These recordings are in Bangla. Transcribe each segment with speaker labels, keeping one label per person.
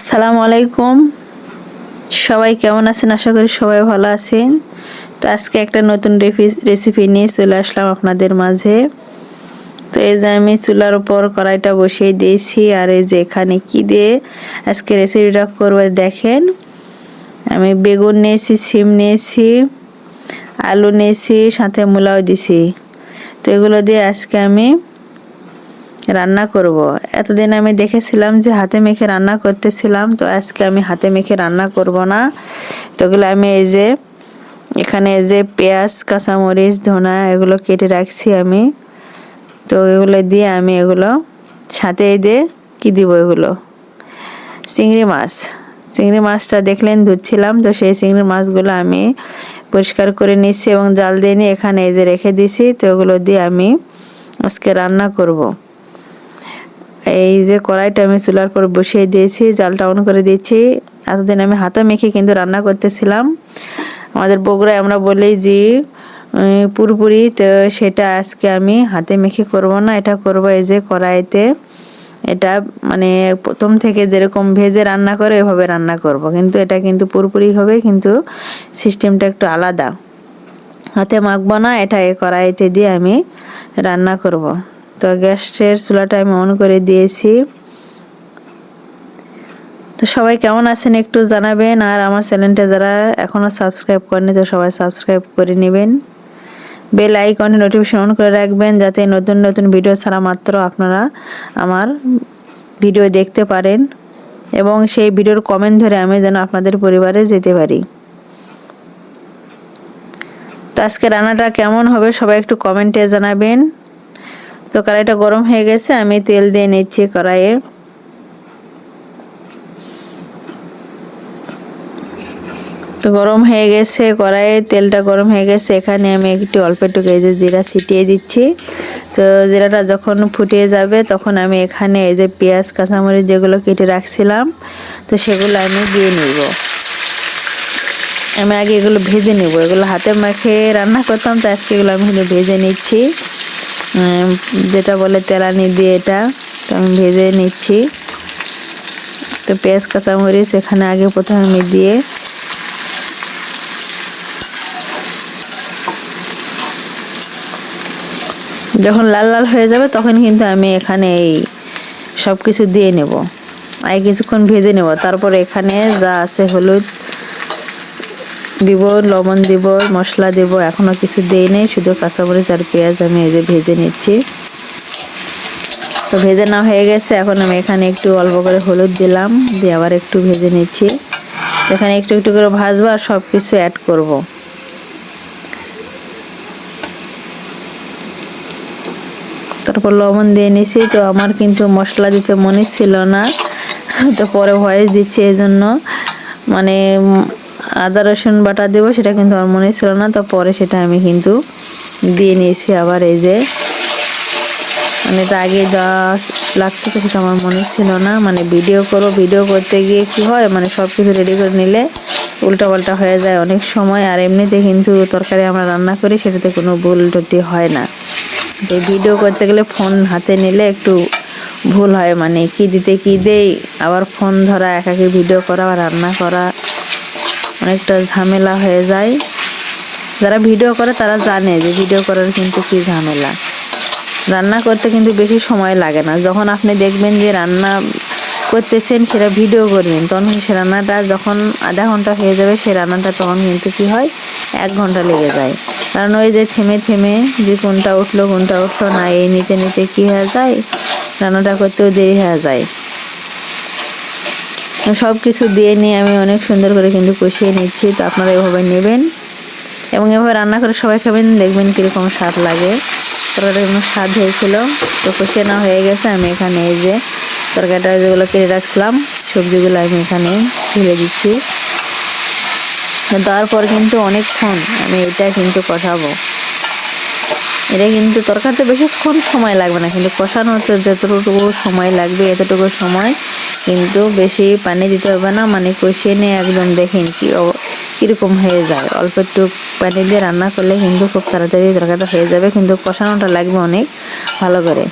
Speaker 1: আসসালামু আলাইকুম। সবাই কেমন আছেন? আশা করি সবাই ভালো আছেন। তো আজকে একটা নতুন রেসিপি নিয়ে চলে আসলাম আপনাদের মাঝে। তো এই যে আমি চুলার উপর কড়াইটা বসিয়ে দিয়েছি আর এই যে এখানে কী দিয়ে আজকে রেসিপিটা করব দেখেন। আমি বেগুন নিয়েছি সিম নিয়েছি, আলু নিয়েছি, সাথে মূলাও দিছি তো এগুলো দিয়ে আজকে আমি রান্না করব। এতদিন আমি দেখেছিলাম যে হাতে মেখে রান্না করতেছিলাম, তো আজকে আমি হাতে মেখে রান্না করব না তো এগুলো আমি এই যে, এখানে এই যে পেঁয়াজ, কাঁচামরিচ, ধনা, এগুলো কেটে রাখছি আমি তো এগুলো দিয়ে আমি এগুলো সাথে দিয়ে কী দিব এগুলো চিংড়ি মাছ চিংড়ি মাছটা দেখলেন ধুচ্ছিলাম, তো সেই চিংড়ি মাছগুলো আমি পরিষ্কার করে নিচ্ছি এবং জাল দিয়ে নিয়ে এখানে এই যে রেখে দিছি তো ওগুলো দিয়ে আমি আজকে রান্না করব। এই যে কড়াইটা আমি চুলার পর বসিয়ে দিয়েছি, জালটা অন করে দিয়েছি। এতদিন আমি হাতে মেখে কিন্তু রান্না করতেছিলাম। আমাদের বগুড়ায় আমরা বলি যে পুরোপুরি, তো সেটা আজকে আমি হাতে মেখে করব না, এটা করব এই যে কড়াইতে। এটা মানে প্রথম থেকে যেরকম ভেজে রান্না করে এভাবে রান্না করব। কিন্তু এটা কিন্তু পুরোপুরি হবে, কিন্তু সিস্টেমটা একটু আলাদা। হাতে মাখবো না, এটা এই কড়াইতে দিয়ে আমি রান্না করব। তো গ্যাসের চুলাটা আমি অন করে দিয়েছি। তো সবাই কেমন আছেন একটু জানাবেন। আর আমার চ্যানেলটা যারা এখনও সাবস্ক্রাইব করেনি তো সবাই সাবস্ক্রাইব করে নেবেন। বেল আইকনে নোটিফিকেশন অন করে রাখবেন, যাতে নতুন নতুন ভিডিও ছাড়া মাত্র আপনারা আমার ভিডিও দেখতে পারেন। এবং সেই ভিডিওর কমেন্ট ধরে আমি যেন আপনাদের পরিবারে যেতে পারি। তো আজকে রান্নাটা কেমন হবে সবাই একটু কমেন্টে জানাবেন। তো কড়াইটা গরম হয়ে গেছে, আমি তেল দিয়ে নিচ্ছি কড়াইয়ে। তো গরম হয়ে গেছে, কড়াইয়ে তেলটা গরম হয়ে গেছে, এখানে আমি একটু অল্প একটু এই যে জিরা ছিটিয়ে দিচ্ছি। তো জিরাটা যখন ফুটিয়ে যাবে, তখন আমি এখানে এই যে পেঁয়াজ, কাঁচামরিচ যেগুলো কেটে রাখছিলাম, তো সেগুলো আমি দিয়ে নিব। আমি আগে এগুলো ভেজে নেব, এগুলো হাতে মাখে রান্না করতাম, তো আজকে এগুলো আমি ভেজে নিচ্ছি। যেটা বলে তেলানি দিয়ে এটা তো আমি ভেজে নিচ্ছি। তো পেঁয়াজ, কাঁচামরিচ এখানে আগে প্রথমে আমি দিয়ে যখন লাল লাল হয়ে যাবে তখন কিন্তু আমি এখানে এই সব কিছু দিয়ে নেব। আগে কিছুক্ষণ ভেজে নেব। তারপর এখানে যা আছে হলুদ দিব, লবণ দিব, মশলা দিব এখনও কিছু দিই নেই, শুধু কাঁচামরিচ আর পেঁয়াজ আমি এই যে ভেজে নিচ্ছি। তো ভেজে না হয়ে গেছে, এখন আমি এখানে একটু অল্প করে হলুদ দিলাম, দিয়ে আবার একটু ভেজে নিচ্ছি। এখানে একটু একটু করে ভাজবো আর সব কিছু অ্যাড করব। তারপর লবণ দিয়ে নিছি, তো আমার কিন্তু মশলা দিতে মনে ছিল না, তো পরে ভয়েস দিচ্ছে এই জন্য। মানে আদা, রসুন বাটা দেবো, সেটা কিন্তু আমার মনে ছিল না। তো পরে সেটা আমি কিন্তু দিয়ে নিয়েছি আবার এই যে মানে এটা আগে দেওয়া লাগতো তো সেটা আমার মনে ছিল না। মানে ভিডিও করো ভিডিও করতে গিয়ে কি হয় মানে সব কিছু রেডি করে নিলে উল্টাপাল্টা হয়ে যায় অনেক সময়। আর এমনিতে কিন্তু তরকারি আমরা রান্না করি, সেটাতে কোনো ভুল টুটি হয় না। এই ভিডিও করতে গেলে ফোন হাতে নিলে একটু ভুল হয়। মানে কি দিতে, কি দেই, আবার ফোন ধরা, একাকি ভিডিও করা বা রান্না করা অনেকটা ঝামেলা হয়ে যায়। যারা ভিডিও করে তারা জানে যে ভিডিও করার কিন্তু কি ঝামেলা। রান্না করতে কিন্তু বেশি সময় লাগে না। যখন আপনি দেখবেন যে রান্না করতেছেন, সেটা ভিডিও করবেন, তখন সে রান্নাটা যখন আধা ঘণ্টা হয়ে যাবে, সে রান্নাটা তখন কিন্তু কি হয়? এক ঘণ্টা লেগে যায়। কারণ ওই যে থেমে থেমে যে কোনটা উঠল কোনটা উঠল না, এই নিতে নিতে কি হয়ে যায়? রান্নাটা করতেও দেরি হয়ে যায়। সব কিছু দিয়ে নিয়ে আমি অনেক সুন্দর করে কিন্তু কষিয়ে নিচ্ছি, তো আপনারা এভাবে নেবেন। এবং এভাবে রান্না করে সবাই খাবেন, দেখবেন কীরকম স্বাদ লাগে। তরকারিটা এমন স্বাদ হয়েছিল, তো কষিয়ে না হয়ে গেছে। আমি এখানে এই যে তরকারিটা যেগুলো কেটে রাখছিলাম, সবজিগুলো আমি এখানে ঢেলে দিচ্ছি। তারপর কিন্তু অনেকক্ষণ আমি এটা কিন্তু কষাবো। এটা কিন্তু তরকারিতে বেশিক্ষণ সময় লাগবে না, কিন্তু কষানোতে যতটুকু সময় লাগবে, এতটুকু সময় কিন্তু বেশি পানি দিতে হবে না মানে কষিয়ে নিয়ে একদম দেখেন কি কীরকম হয়ে যায়। অল্প একটু পানি দিয়ে রান্না করলে কিন্তু খুব তাড়াতাড়ি তরকারিটা হয়ে যাবে, কিন্তু কষানোটা লাগবে অনেক ভালো করে।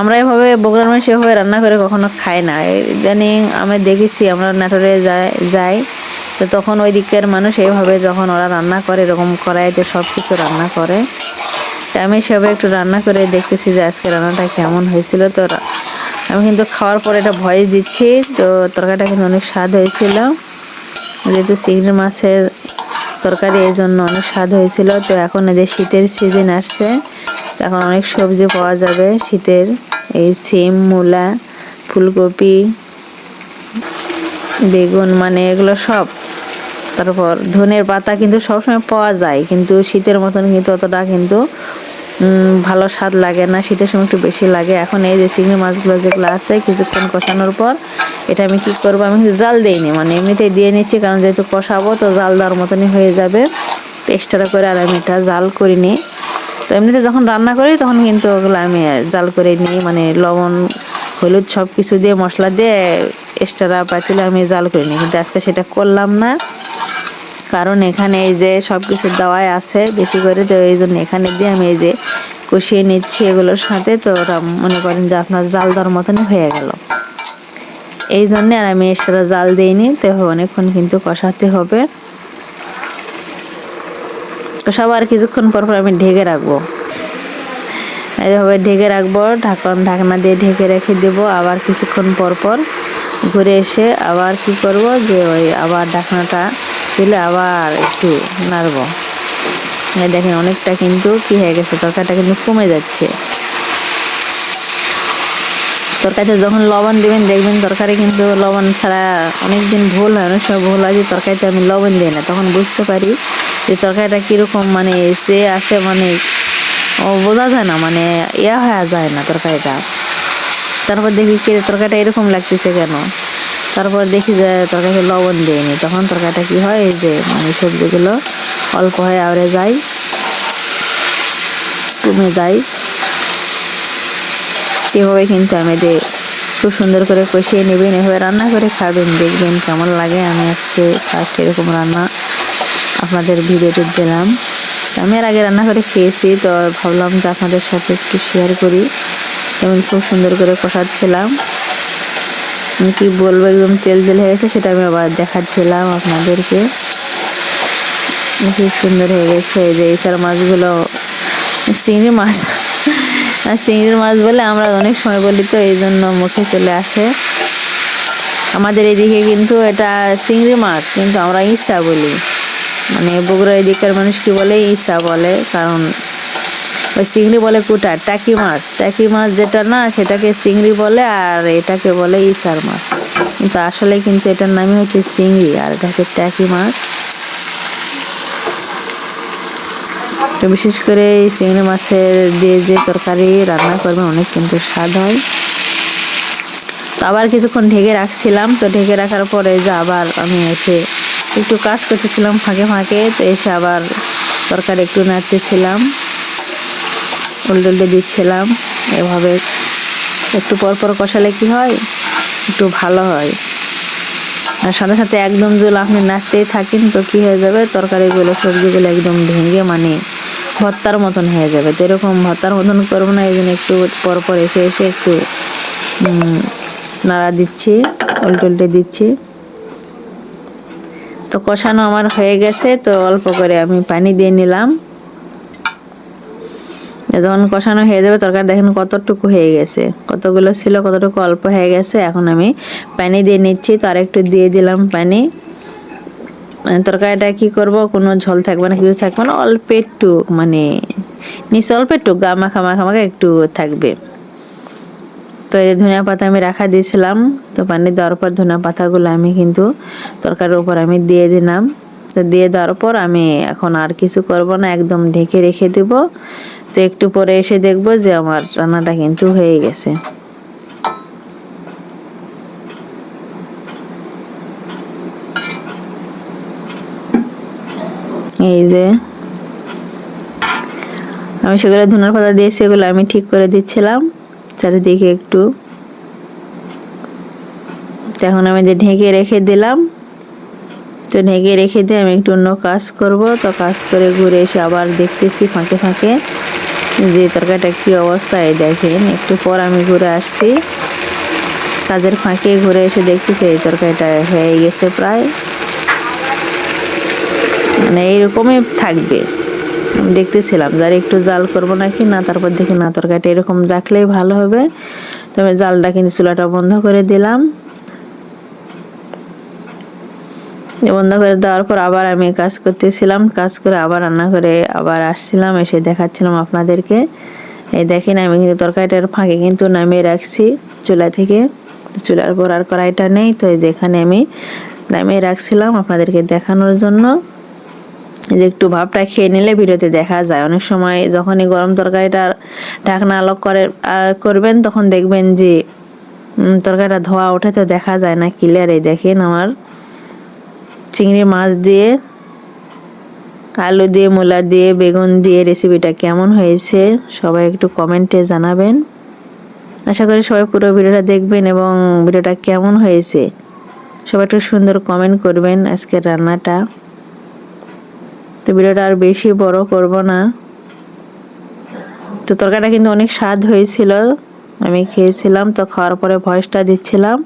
Speaker 1: আমরা এভাবে বগুড়ার মানুষ এভাবে রান্না করে কখনো খাই না। ইদানিং আমি দেখেছি আমরা নাটোরে যাই যাই তো তখন ওই দিকের মানুষ এইভাবে যখন ওরা রান্না করে, এরকম কড়াইতে সব কিছু রান্না করে। তা আমি সেভাবে একটু রান্না করে দেখতেছি যে আজকে রান্নাটা কেমন হয়েছিল। তো আমি কিন্তু খাওয়ার পরে এটা ভয়েস দিচ্ছি। তো তরকারিটা কিন্তু অনেক স্বাদ হয়েছিল। যেহেতু চিংড়ি মাছের তরকারি, এই জন্য অনেক স্বাদ হয়েছিল। তো এখন যে শীতের সিজন আসছে এখন অনেক সবজি পাওয়া যাবে শীতের। এই সিম, মূলা, ফুলকপি, বেগুন মানে এগুলো সব। তারপর ধনের পাতা কিন্তু সবসময় পাওয়া যায়, কিন্তু শীতের মতন কিন্তু অতটা কিন্তু ভালো স্বাদ লাগে না। শীতের সময় একটু বেশি লাগে। এখন এই যে চিংড়ি মাছগুলো যেগুলো আছে, কিছুক্ষণ কষানোর পর এটা আমি কি করব? আমি জাল দিইনি মানে এমনিতেই দিয়ে নিচ্ছি, কারণ যেহেতু কষাবো, তো জাল দেওয়ার মতনই হয়ে যাবে। এক্সট্রা করে আর আমি এটা জাল করিনি তো এমনিতে যখন রান্না করি, তখন কিন্তু ওগুলো আমি জাল করে নিই। মানে লবণ, হলুদ সব কিছু দিয়ে, মশলা দিয়ে এক্সট্রা পাতিলে আমি জাল করে নিই। কিন্তু আজকে সেটা করলাম না। কারণ এখানে এই যে সব কিছু দেওয়াই আছে বেশি করে, তো এই জন্য এখানে দিয়ে আমি এই যে কষিয়ে নিচ্ছি এগুলোর সাথে। তো ওটা মনে করেন যে আপনার জাল দেওয়ার মতনই হয়ে গেল। এই জন্যে আর আমি এক্সট্রা জাল দিইনি, তো অনেকক্ষণ কিন্তু কষাতে হবে। আর কিছুক্ষণ পর পর আমি ঢেকে রাখব। এইভাবে ঢেকে রাখব, ঢাকন, ঢাকনা দিয়ে ঢেকে রেখে দেব। আবার কিছুক্ষণ পর পর ঘুরে এসে আবার কি করব যে ওই আবার ঢাকনাটা দিলে আবার একটু নাড়বো। দেখেন, অনেকটা কিন্তু কি হয়ে গেছে, তরকারিটা কিন্তু কমে যাচ্ছে। তরকারিতে যখন লবণ দেবেন, দেখবেন তরকারি কিন্তু লবণ ছাড়া অনেক দিন ভুল হয়, অনেক সময় ভুল হয় যে তরকারিতে আমি লবণ দিই না। তখন বুঝতে পারি যে তরকারিটা কীরকম মানে সে আসে মানে বোঝা যায় না মানে ইয়া হয়ে যায় না তরকারিটা। তারপর দেখি তরকারিটা এরকম লাগতেছে কেন? তারপর দেখি যে তরকারিতে লবণ দেয়নি তখন তরকারিটা কি হয়, এই যে মানে সবজিগুলো অল্প হয়ে আওড়ে যায়, কমে যায়। এভাবে কিন্তু আমাদের খুব সুন্দর করে কষিয়ে নেবেন, এভাবে রান্না করে খাবেন, দেখবেন কেমন লাগে। আমি আজকে ফার্স্ট এরকম রান্না আপনাদের ভিডিওতে দিলাম। আমি এর আগে রান্না করে খেয়েছি, তো ভাবলাম যে আপনাদের সাথে একটু শেয়ার করি। এবং খুব সুন্দর করে কষাচ্ছিলাম। আমি কি বলব একদম তেল তেল হয়ে গেছে, সেটা আমি আবার দেখাচ্ছিলাম আপনাদেরকে। খুব সুন্দর হয়ে গেছে এই যে এইসার মাছগুলো। চিংড়ি মাছ। আর চিংড়ির মাছ বলে আমরা অনেক সময় বলি তো, এই জন্য মুখে চলে আসে। আমাদের এদিকে কিন্তু এটা চিংড়ি মাছ, কিন্তু আমরা ইসা বলি। মানে বগুড়া এদিকের মানুষ কি বলে? ইসা বলে, কারণ ওই চিংড়ি বলে কুটা টাকি মাছ। টাকি মাছ যেটা না, সেটাকে চিংড়ি বলে আর এটাকে বলে ইসার মাছ। কিন্তু আসলে কিন্তু এটার নামই হচ্ছে চিংড়ি আর এটা হচ্ছে টাকি মাছ। তো বিশেষ করে এই চিংড়ি মাছের যে যে তরকারি রান্না করবেন, অনেক কিন্তু স্বাদ হয়। তো আবার কিছুক্ষণ ঢেকে রাখছিলাম। তো ঢেকে রাখার পরে যে আবার আমি এসে একটু কাজ করতেছিলাম ফাঁকে ফাঁকে, তো এসে আবার তরকারি একটু নাড়তেছিলাম। উল্টে উল্টে দিচ্ছিলাম। এভাবে একটু পর পর কষালে কি হয়? একটু ভালো হয়। আর সাথে সাথে একদম জল আপনি নাড়তেই থাকেন তো কি হয়ে যাবে? তরকারিগুলো, সবজিগুলো একদম ভেঙে মানে ভর্তার মতন হয়ে যাবে। তো এরকম ভর্তার মতন করব না এই জন্য একটু পর পর এসে এসে একটু নাড়া দিচ্ছি উল্টে উল্টে দিচ্ছি। তো কষানো আমার হয়ে গেছে, তো অল্প করে আমি পানি দিয়ে নিলাম। যখন কষানো হয়ে যাবে তরকারি দেখেন কতটুকু হয়ে গেছে। কতগুলো ছিল, কতটুকু অল্প হয়ে গেছে, এখন আমি পানি দিয়ে নিচ্ছি। তো আরেকটু দিয়ে দিলাম পানি। মানে তরকারিটা কি করব? কোনো ঝোল থাকবে না, কিছু থাকবে না, অল্প একটু মানে নিচে অল্প একটু গা মাখা মাখা মাখা একটু থাকবে। তো এই ধনিয়া পাতা আমি রাখা দিয়েছিলাম। তো পানি দেওয়ার পর ধনিয়া পাতাগুলো আমি কিন্তু তরকারির উপর আমি দিয়ে দিলাম। তো দিয়ে দেওয়ার পর আমি এখন আর কিছু করব না, একদম ঢেকে রেখে দেব। তো একটু পরে এসে দেখব যে আমার রান্নাটা কিন্তু হয়ে গেছে। এই যে, আমি সেগুলো ধনের পাতা দিয়ে সেগুলো আমি ঠিক করে দিচ্ছিলাম, চারিদিকে একটু। এখন আমি যে ঢেকে রেখে দিলাম তো ঢেকে রেখে দিয়ে আমি একটু অন্য কাজ করব। তো কাজ করে ঘুরে এসে আবার দেখতেছি ফাঁকে ফাঁকে যে তরকারিটা কি অবস্থায় দেখেন, একটু পর আমি ঘুরে আসছি। কাজের ফাঁকে ঘুরে এসে দেখতেছি এই তরকারিটা হয়ে গেছে প্রায়। মানে এইরকমই থাকবে। আমি দেখতেছিলাম যার একটু জাল করব নাকি, না তারপর দেখি না, তরকারিটা এরকম রাখলেই ভালো হবে। তবে জালটা কিন্তু চুলাটা বন্ধ করে দিলাম। বন্ধ করে দেওয়ার পর আবার আমি কাজ করতেছিলাম, কাজ করে আবার রান্না করে আবার আসছিলাম, এসে দেখাচ্ছিলাম আপনাদেরকে। এই দেখেন আমি কিন্তু তরকারিটার ফাঁকে কিন্তু নামিয়ে রাখছি চুলা থেকে। চুলার পর আর কড়াইটা নেই, তো যেখানে আমি নামিয়ে রাখছিলাম আপনাদেরকে দেখানোর জন্য। যে একটু ভাবটা খেয়ে নিলে ভিডিওতে দেখা যায়। অনেক সময় যখনই গরম তরকারিটা ঢাকনা আলোক করে করবেন তখন দেখবেন যে তরকারিটা ধোয়া ওঠে তো দেখা যায় না ক্লিয়ার এই দেখেন আমার। চিংড়ি মাছ দিয়ে, আলু দিয়ে, মূলা দিয়ে, বেগুন দিয়ে রেসিপিটা কেমন হয়েছে সবাই একটু কমেন্টে জানাবেন। আশা করি সবাই পুরো ভিডিওটা দেখবেন এবং ভিডিওটা কেমন হয়েছে সবাই একটু সুন্দর কমেন্ট করবেন আজকের রান্নাটা। তো ভিডিওটা আর বেশি বড় করব না। তো তরকারিটা কিন্তু অনেক স্বাদ হয়েছিল। আমি খেয়েছিলাম তো খাওয়ার পরে ভয়েসটা দিচ্ছিলাম।